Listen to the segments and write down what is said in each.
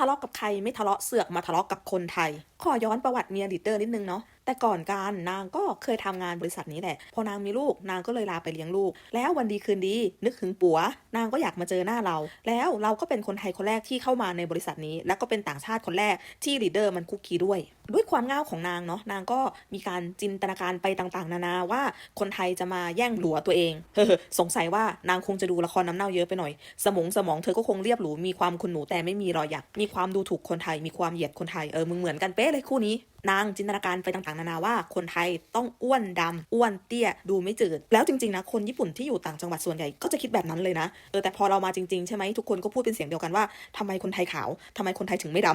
ทะเลาะกับใครไม่ทะเลาะเสือกมาทะเลาะกับคนไทย ขอย้อนประวัติเมียลีดเดอร์นิดนึงเนาะแต่ก่อนการนางก็เคยทำงานบริษัทนี้แหละ พอนางมีลูกนางก็เลยลาไปเลี้ยงลูก แล้ววันดีคืนดี นึกถึงปัวนางก็อยากมาเจอหน้าเรา แล้วเราก็เป็นคนไทยคนแรกที่เข้ามาในบริษัทนี้ และก็เป็นต่างชาติคนแรกที่ลีดเดอร์มันคุกคีด้วย ด้วยความง่าวของนางเนาะนางก็มีการจินตนาการไปต่างๆ นานาว่าคนไทยจะมาแย่งหลัวตัวเองเฮ้อสงสัยว่านางคงจะดูละครน้ำเน่าเยอะไปหน่อย สมองสมองเธอก็คงเรียบหรูมีความคุณหนูแต่ไม่มีรอยหยักมีความดูถูกคนไทยมีความเหยียดคนไทยเออมึงเหมือนกันเป๊ะเลยคู่นี้ นางจินตนาการไปต่างๆ นานาว่าคนไทยต้องอ้วนดำอ้วนเตี้ยดูไม่จืด แล้วจริงๆนะคนญี่ปุ่นที่อยู่ต่างจังหวัดส่วนใหญ่ก็จะคิดแบบนั้นเลยนะเออแต่พอเรามาจริงๆใช่ไหมทุกคนก็พูดเป็นเสียงเดียวกันว่าทำไมคนไทยขาวทำไมคนไทยถึงไม่ด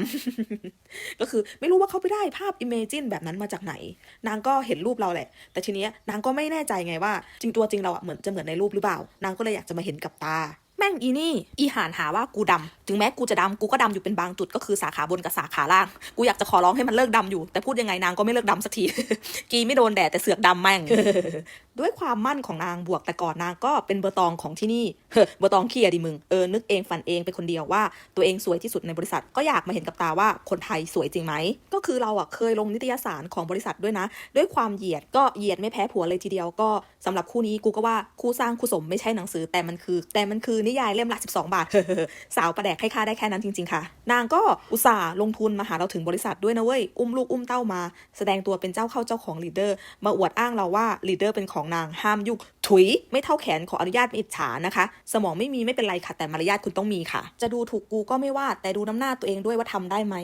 ำก็คือไม่รู้ว่าเขาไปได้ภาพอิมเมจินแบบนั้นมาจากไหน นางก็เห็นรูปเราแหละ แต่ทีเนี้ยนางก็ไม่แน่ใจไงว่า จริงตัวจริงเราอะเหมือนจะเหมือนในรูปหรือเปล่านางก็เลยอยากจะมาเห็นกับตา แม่งอีนี่ อีหานหาว่ากูดำ ถึงแม้กูจะดำ กูก็ดำอยู่เป็นบางจุดก็คือสาขาบนกับสาขาล่าง กูอยากจะขอร้องให้มันเลิกดำอยู่ แต่พูดยังไงนางก็ไม่เลิกดำสักที กีไม่โดนแดดแต่เสือกดำแม่ง ด้วยความมั่นของนางบวกแต่ก่อนนางก็เป็นเบอร์ตองของที่นี่เบอร์ตองเคียดิมึง เออ นึกเองฝันเองเป็นคนเดียวว่า ตัวเองสวยที่สุดในบริษัท ก็อยากมาเห็นกับตาว่าคนไทยสวยจริงไหม ก็คือเราอะเคยลงนิตยสารของบริษัทด้วยนะ ด้วยความเหยียดก็เหยียดไม่แพ้ผัวเลยทีเดียว ก็สำหรับคู่นี้กูก็ว่าคู่สร้างคู่สมไม่ใช่หนังสือแต่มันคือ แต่มันคือนิยายเล่มละ 12 บาท สาวประแดกให้ค่าได้แค่นั้นจริง ๆ ค่ะ นางก็อุตส่าห์ลงทุนมาหาเราถึงบริษัทด้วยนะเว้ย อุ้มลูกอุ้มเต้ามา แสดงตัวเป็นเจ้าเข้าเจ้าของลีดเดอร์ มาอวดอ้างเราว่าลีดเดอร์เป็นของนางห้ามยุ่งถุย ไม่เท่าแขนขออนุญาตไม่อิจฉานะคะ สมองไม่มีไม่เป็นไรค่ะ แต่มารยาทคุณต้องมีค่ะ จะดูถูกกูก็ไม่ว่าแต่ดูน้ำหน้าตัวเองด้วยว่าทำได้ไหม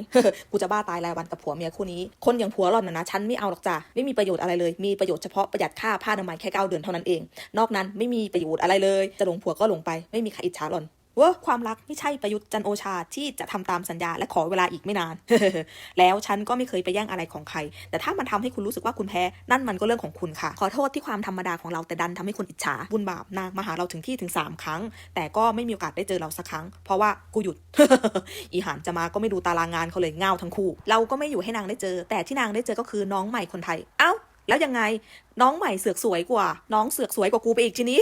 กูจะบ้าตายรายวันกับผัวเมียคู่นี้ คนอย่างผัวหล่อนนะนะฉันไม่เอาหรอกจ้ะไม่มีประโยชน์อะไรเลยมีประโยชน์เฉพาะประหยัดค่าผ้าอนามัยแค่เก้าเดือนเท่านั้นเอง นอกนั้นไม่มีประโยชน์อะไรเลย จะหลงผัวก็หลงไปไม่มีใครอิจฉาหล่อนเว้อความรักไม่ใช่ประยุทธ์จันโอชาที่จะทำตามสัญญาและขอเวลาอีกไม่นาน แล้วฉันก็ไม่เคยไปแย่งอะไรของใคร แต่ถ้ามันทำให้คุณรู้สึกว่าคุณแพ้ นั่นมันก็เรื่องของคุณค่ะ ขอโทษที่ความธรรมดาของเราแต่ดันทำให้คุณอิจฉา บุญบาปนางมาหาเราถึงที่ถึง 3 ครั้ง แต่ก็ไม่มีโอกาสได้เจอเราสักครั้ง เพราะว่ากูหยุด อีหานจะมาก็ไม่ดูตารางงานเขาเลยเง่าทั้งคู่ เราก็ไม่อยู่ให้นางได้เจอ แต่ที่นางได้เจอก็คือน้องใหม่คนไทย เอ้าแล้วยังไงน้องใหม่เสือกสวยกว่า น้องเสือกสวยกว่ากูไปอีกทีนี้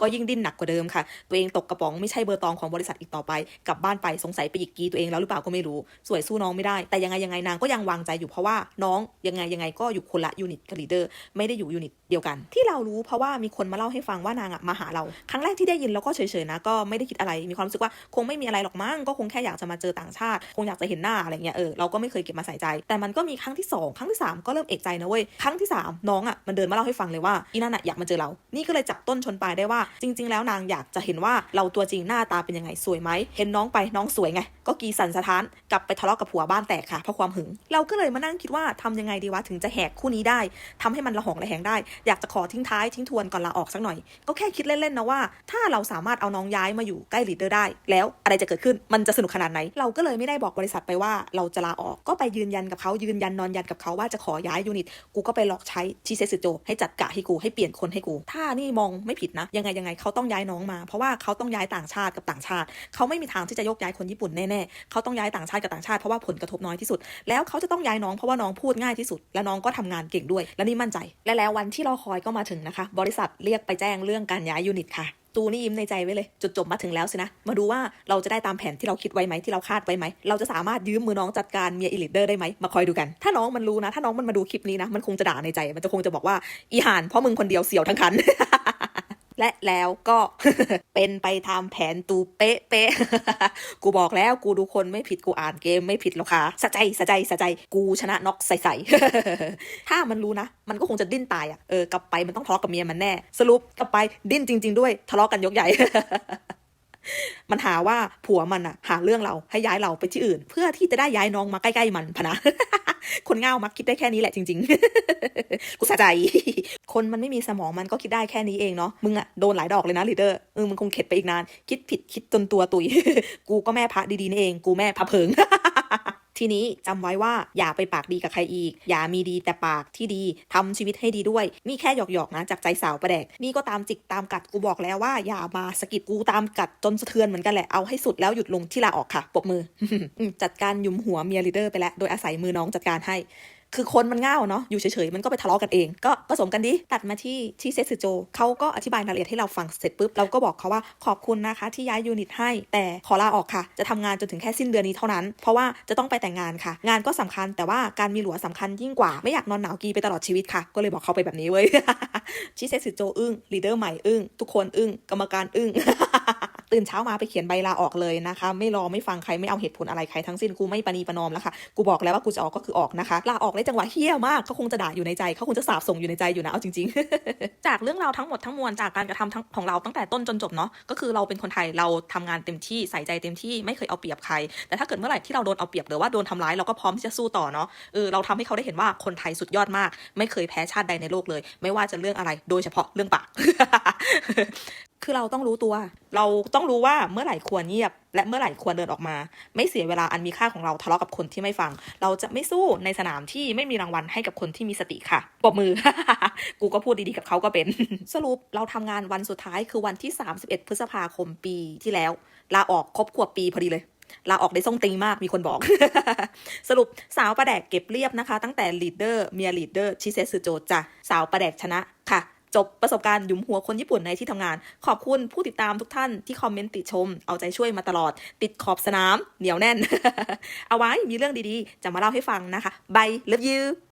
ก็ยิ่งดิ้นหนักกว่าเดิมค่ะ ตัวเองตกกระป๋องไม่ใช่เบอร์ตองของบริษัทอีกต่อไป กลับบ้านไปสงสัยไปหยิกกีตัวเองแล้วหรือเปล่าก็ไม่รู้ สวยสู้น้องไม่ได้ แต่ยังไงยังไงนางก็ยังวางใจอยู่เพราะว่าน้องยังไงยังไงก็อยู่คนละยูนิตกับลีเดอร์ ไม่ได้อยู่ยูนิตเดียวกัน ที่เรารู้เพราะว่ามีคนมาเล่าให้ฟังว่านางอะมาหาเรา ครั้งแรกที่ได้ยินเราก็เฉยๆนะ ก็ไม่ได้คิดอะไร มีความรู้สึกว่าคงไม่มีอะไรหรอกมั้ง ก็คงแค่อยากจะมาเจอต่างชาติ คงอยากจะเห็นหน้าอะไรเงี้ย เออ เราก็ไม่เคยเก็บมาใส่ใจ แต่มันก็มีครั้งที่สองครั้งที่สามก็เริ่มเอกใจนะเว้ย ครั้งที่สามน้องอะมันเดินมาเล่าให้ฟังเลยว่าอีนั่นอะอยากมาเจอเรา นี่ก็เลยจับต้นชนปลายได้ว่า จริง ๆ แล้วนางอยากจะเห็นว่าเราตัวจริงหน้าตาเป็นยังไงสวยไหมเห็นน้องไปน้องสวยไง ก็กีสันสถานกลับไปทะเลาะกับผัวบ้านแตกค่ะเพราะความหึง เราก็เลยมานั่งคิดว่าทำยังไงดีวะถึงจะแหกคู่นี้ได้ทำให้มันระหองระแหงได้ อยากจะขอทิ้งท้ายทิ้งทวนก่อนลาออกสักหน่อย ก็แค่คิดเล่นๆนะว่า ถ้าเราสามารถเอาน้องย้ายมาอยู่ใกล้ลีดเดอร์ได้ แล้วอะไรจะเกิดขึ้นมันจะสนุกขนาดไหน เราก็เลยไม่ได้บอกบริษัทไปว่าเราจะลาออกก็ไปยืนยันกับเขายืนยันนอนยันกับเขาว่าจะขอย้ายยูนิตกูก็ไปหลอกใช้ชีเซสึโจให้จัดกะให้กูให้เปลี่ยนคนให้กู ถ้านี่มองไม่ผิดนะ ยังไงยังไงเขาต้องย้ายน้องมา เพราะว่าเขาต้องย้ายต่างชาติกับต่างชาติ เขาไม่มีทางที่จะยกย้ายคนญี่ปุ่นแน่ๆเขาต้องย้ายต่างชาติกับต่างชาติเพราะว่าผลกระทบน้อยที่สุด แล้วเขาจะต้องย้ายน้องเพราะว่าน้องพูดง่ายที่สุด และน้องก็ทำงานเก่งด้วย และนี่มั่นใจ และแล้ววันที่เราคอยก็มาถึงนะคะ บริษัทเรียกไปแจ้งเรื่องการย้ายยูนิตค่ะ ตูนี่ยิ้มในใจไว้เลยจุดจบมาถึงแล้วสินะ มาดูว่าเราจะได้ตามแผนที่เราคิดไว้ไหมที่เราคาดไว้ไหม เราจะสามารถยืมมือน้องจัดการเมียอิลิเดอร์ได้ไหมมาคอยดูกัน ถ้าน้องมันรู้นะ ถ้าน้องมันมาดูคลิปนี้นะ มันคงจะด่าในใจ มันจะคงจะบอกว่าอีหานเพราะมึงคนเดียวเสียวทั้งคัน และแล้วก็เป็นไปตามแผนตูเป๊ะเป๊ะกูบอกแล้วกูดูคนไม่ผิดกูอ่านเกมไม่ผิดหรอกค่ะสะใจสะใจสะใจกูชนะน็อกใส่ๆถ้ามันรู้นะ มันก็คงจะดิ้นตายอะเออกลับไปมันต้องทะเลาะกับเมียมันแน่ สรุปกลับไปดิ้นจริง ๆ ด้วยทะเลาะกันยกใหญ่มันหาว่าผัวมันอะหาเรื่องเราให้ย้ายเราไปที่อื่น เพื่อที่จะได้ย้ายน้องมาใกล้ ๆ มันพะนะ คนเง่ามักคิดได้แค่นี้แหละจริงๆ กูสะใจ คนมันไม่มีสมองมันก็คิดได้แค่นี้เองเนาะ มึงอะโดนหลายดอกเลยนะลีเดอร์เออมึงคงเข็ดไปอีกนาน คิดผิดคิดจนตัวตุย กูก็แม่พระดีๆนี่เอง กูแม่พระเพิง ทีนี้จำไว้ว่าอย่าไปปากดีกับใครอีก อย่ามีดีแต่ปากที่ดีทำชีวิตให้ดีด้วยมีแค่หยอกๆนะจากใจสาวประแดก นี่ก็ตามจิกตามกัดกูบอกแล้วว่า อย่ามาสกิดกูตามกัดจนสะเทือนเหมือนกันแหละเอาให้สุดแล้วหยุดลงที่ลาออกค่ะปบมือจัดการยุมหัวเมียลีเดอร์ไปแล้วโดยอาศัยมือน้องจัดการให้ คือคนมันง่าวเนาะอยู่เฉยๆมันก็ไปทะเลาะกันเอง ก็ผสมกันดีตัดมาที่ชีเซสึโจเขาก็อธิบายรายละเอียดให้เราฟังเสร็จปุ๊บเราก็บอกเขาว่าขอบคุณนะคะ ที่ย้ายยูนิตให้ แต่ขอลาออกค่ะ จะทำงานจนถึงแค่สิ้นเดือนนี้เท่านั้น เพราะว่าจะต้องไปแต่งงานค่ะ งานก็สำคัญแต่ว่าการมีหลัวสำคัญยิ่งกว่าไม่อยากนอนหนาวกีไปตลอดชีวิตค่ะ ก็เลยบอกเขาไปแบบนี้เว้ยชิเซสึโจอึ้งลีดเดอร์ใหม่อึ้งทุกคนอึ้งกรรมการอึ้ง ตื่นเช้ามาไปเขียนใบลาออกเลยนะคะ ไม่รอไม่ฟังใครไม่เอาเหตุผลอะไรใครทั้งสิ้นกูไม่ปณีประนอมแล้วค่ะกูบอกแล้วว่ากูจะออกก็คือออกนะคะลาออกในจังหวะเฮี้ยมากเขาคงจะด่าอยู่ในใจเขาคงจะสาบส่งอยู่ในใจอยู่นะเอาจริง ๆ จากเรื่องราวทั้งหมดทั้งมวลจากการกระทำทั้งของเราตั้งแต่ต้นจนจบเนาะก็คือเราเป็นคนไทยเราทำงานเต็มที่ใส่ใจเต็มที่ไม่เคยเอาเปรียบใคร แต่ถ้าเกิดเมื่อไหร่ที่เราโดนเอาเปรียบหรือว่าโดนทำร้ายเราก็พร้อมที่จะสู้ต่อเนาะเออเราทำให้เขาได้เห็นว่าคนไทยสุดยอดมาก ไม่เคยแพ้ชาติใดในโลกเลย ไม่ว่าจะเรื่องอะไรโดยเฉพาะเรื่องปาก คือเราต้องรู้ตัว เราต้องรู้ว่าเมื่อไหร่ควรเงียบ และเมื่อไหร่ควรเดินออกมา ไม่เสียเวลาอันมีค่าของเราทะเลาะกับคนที่ไม่ฟัง เราจะไม่สู้ในสนามที่ไม่มีรางวัลให้กับคนที่มีสติค่ะปรบมือ กูก็พูดดีๆกับเขาก็เป็น สรุปเราทำงานวันสุดท้ายคือวันที่ 31 พฤษภาคมปีที่แล้วลาออกครบขวบปีพอดีเลยลาออกได้ส่งติงมากมีคนบอก สรุปสาวประแดกเก็บเรียบนะคะ ตั้งแต่ลีดเดอร์เมียลีดเดอร์ชิเซสึโจจ้ะสาวประแดกชนะ จบประสบการณ์หยุมหัวคนญี่ปุ่นในที่ทำงาน ขอบคุณผู้ติดตามทุกท่านที่คอมเมนต์ติชม เอาใจช่วยมาตลอด ติดขอบสนาม เหนียวแน่น เอาไว้มีเรื่องดีๆ จะมาเล่าให้ฟังนะคะบาย love you